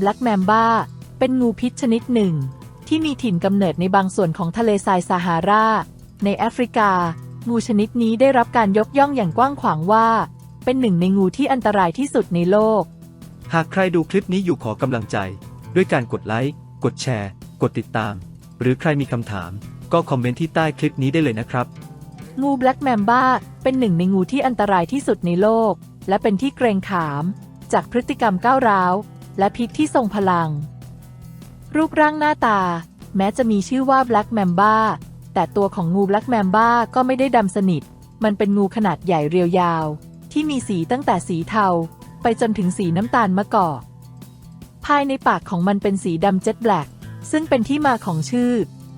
Black Mamba เป็นงูพิษชนิดหนึ่ง ที่มีถิ่นกำเนิดในบางส่วนของทะเลทรายซาฮารา ในแอฟริกา งูชนิดนี้ได้รับการยกย่องอย่างกว้างขวางว่า เป็นหนึ่งในงูที่อันตรายที่สุดในโลก หากใครดูคลิปนี้อยู่ขอกำลังใจ ด้วยการกดไลค์ กดแชร์ กดติดตาม หรือใครมีคำถาม ก็คอมเมนต์ที่ใต้คลิปนี้ได้เลยนะครับ งู Black Mamba เป็นหนึ่งในงูที่อันตรายที่สุดในโลก และเป็นที่เกรงขาม จากพฤติกรรมก้าวร้าว และพิษที่ทรงพลัง รูปร่างหน้าตา แม้จะมีชื่อว่า Black Mamba แต่ตัวของงู Black Mamba ก็ไม่ได้ดำสนิท มันเป็นงูขนาดใหญ่เรียวยาว ที่มีสีตั้งแต่สีเทา ไปจนถึงสีน้ำตาลมะกอกภายในปากของมันเป็นสีดำเจ็ตแบล็กซึ่งเป็นที่มาของชื่อ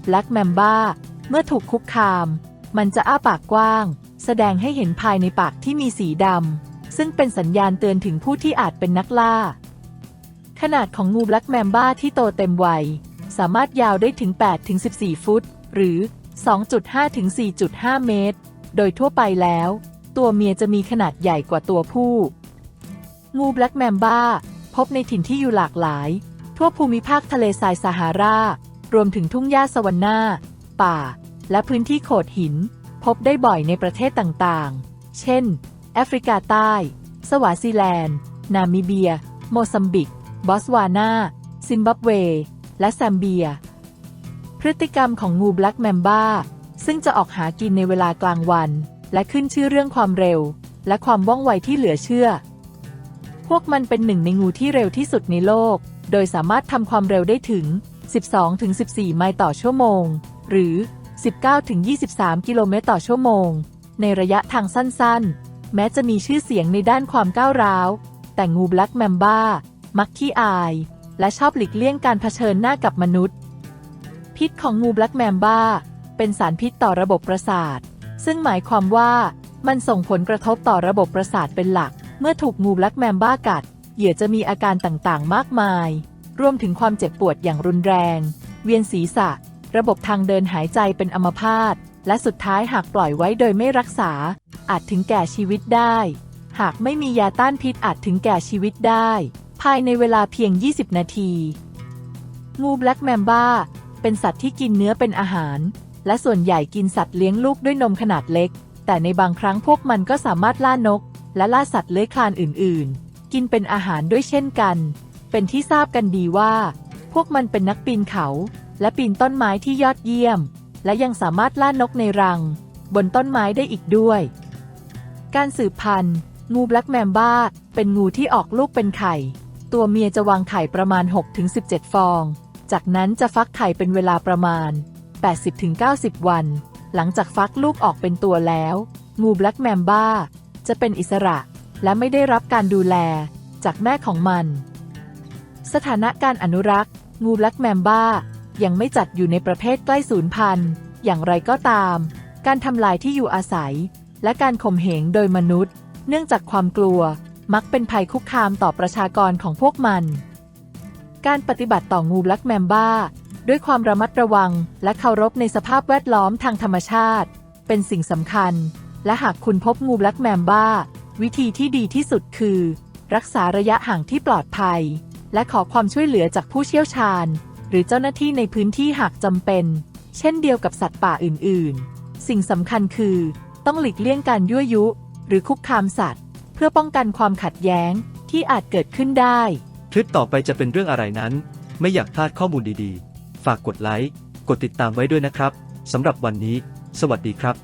Black Mamba เมื่อถูกคุกคาม มันจะอ้าปากกว้าง แสดงให้เห็นภายในปากที่มีสีดำซึ่งเป็นสัญญาณเตือนถึงผู้ที่อาจเป็นนักล่า ขนาดของงู Black Mamba ที่โตเต็มวัย สามารถยาวได้ถึง 8-14 ฟุต หรือ 2.5-4.5 เมตร โดยทั่วไปแล้ว ตัวเมียจะมีขนาดใหญ่กว่าตัวผู้ งู Black Mamba พบในถิ่นที่อยู่หลากหลาย ทั่วภูมิภาคทะเลทรายซาฮารา รวมถึงทุ่งหญ้าสวรรณาป่า และพื้นที่โขดหิน พบได้บ่อยในประเทศต่างๆ เช่น แอฟริกาใต้ สวาซิแลนด์ นามิเบีย โมซัมบิก บอสวานา ซิมบับเว และแซมเบีย พฤติกรรมของงู Black Mamba ซึ่งจะออกหากินในเวลากลางวัน และขึ้นชื่อเรื่องความเร็ว และความว่องไวที่เหลือเชื่อ พวกมันเป็นหนึ่งในงูที่เร็วที่สุดในโลก โดยสามารถทำความเร็วได้ถึง 12-14 ไมล์ต่อชั่วโมง หรือ 19-23 กิโลเมตรต่อชั่วโมง ในระยะทางสั้นๆ แม้จะมีชื่อเสียงในด้านความก้าวร้าว แต่งู Black Mamba มั มักขี้อาย และชอบหลีกเลี่ยงการเผชิญหน้ากับมนุษย์ พิษของงู Black Mamba เป็นสารพิษต่อระบบประสาท ซึ่งหมายความว่ามันส่งผลกระทบต่อระบบประสาทเป็นหลัก เมื่อถูกงู Black Mamba กัด เหยื่อจะมีอาการต่างๆ มากมาย รวมถึงความเจ็บปวดอย่างรุนแรง เวียนศีรษะ ระบบทางเดินหายใจเป็นอัมพาต และสุดท้ายหากปล่อยไว้โดยไม่รักษา อาจถึงแก่ชีวิตได้ หากไม่มียาต้านพิษอาจถึงแก่ชีวิตได้ายในเวลาเพียง 20 นาที งู Black Mamba เป็นสัตว์ที่กินเนื้อเป็นอาหาร และส่วนใหญ่กินสัตว์เลี้ยงลูกด้วยนมขนาดเล็ก แต่ในบางครั้งพวกมันก็สามารถล่านก และล่าสัตว์เลื้อยคลานอื่น ๆ กินเป็นอาหารด้วยเช่นกัน เป็นที่ทราบกันดีว่า พวกมันเป็นนักปีนเขา และปีนต้นไม้ที่ยอดเยี่ยม และยังสามารถล่านกในรัง บนต้นไม้ได้อีกด้วย การสืบพันธุ์ งู Black Mamba เป็นงูที่ออกลูกเป็นไข่ ตัวเมียจะวางไข่ประมาณ 6-17 ฟอง จากนั้นจะฟักไข่เป็นเวลาประมาณ 80-90 วัน หลังจากฟักลูกออกเป็นตัวแล้ว งู Black Mamba จะเป็นอิสระและไม่ได้รับการดูแลจากแม่ของมัน สถานะการอนุรักษ์ งู Black Mamba ยังไม่จัดอยู่ในประเภทใกล้สูญพันธุ์ อย่างไรก็ตาม การทำลายที่อยู่อาศัย และการข่มเหงโดยมนุษย์ เนื่องจากความกลัว มักเป็นภัยคุกคามต่อประชากรของพวกมัน การปฏิบัติต่องู Black Mamba ด้วยความระมัดระวัง และเคารพในสภาพแวดล้อมทางธรรมชาติ เป็นสิ่งสำคัญ และหากคุณพบงู Black Mamba วิธีที่ดีที่สุดคือ รักษาระยะห่างที่ปลอดภัย และขอความช่วยเหลือจากผู้เชี่ยวชาญ หรือเจ้าหน้าที่ในพื้นที่หากจำเป็น เช่นเดียวกับสัตว์ป่าอื่น ๆ สิ่งสำคัญคือ ต้องหลีกเลี่ยงการยั่วยุ หรือคุกคามสัตว์ เพื่อป้องกันความขัดแย้งที่อาจเกิดขึ้นได้ คลิปต่อไปจะเป็นเรื่องอะไรนั้น ไม่อยากพลาดข้อมูลดีๆ ฝากกดไลค์ กดติดตามไว้ด้วยนะครับสำหรับวันนี้ สวัสดีครับ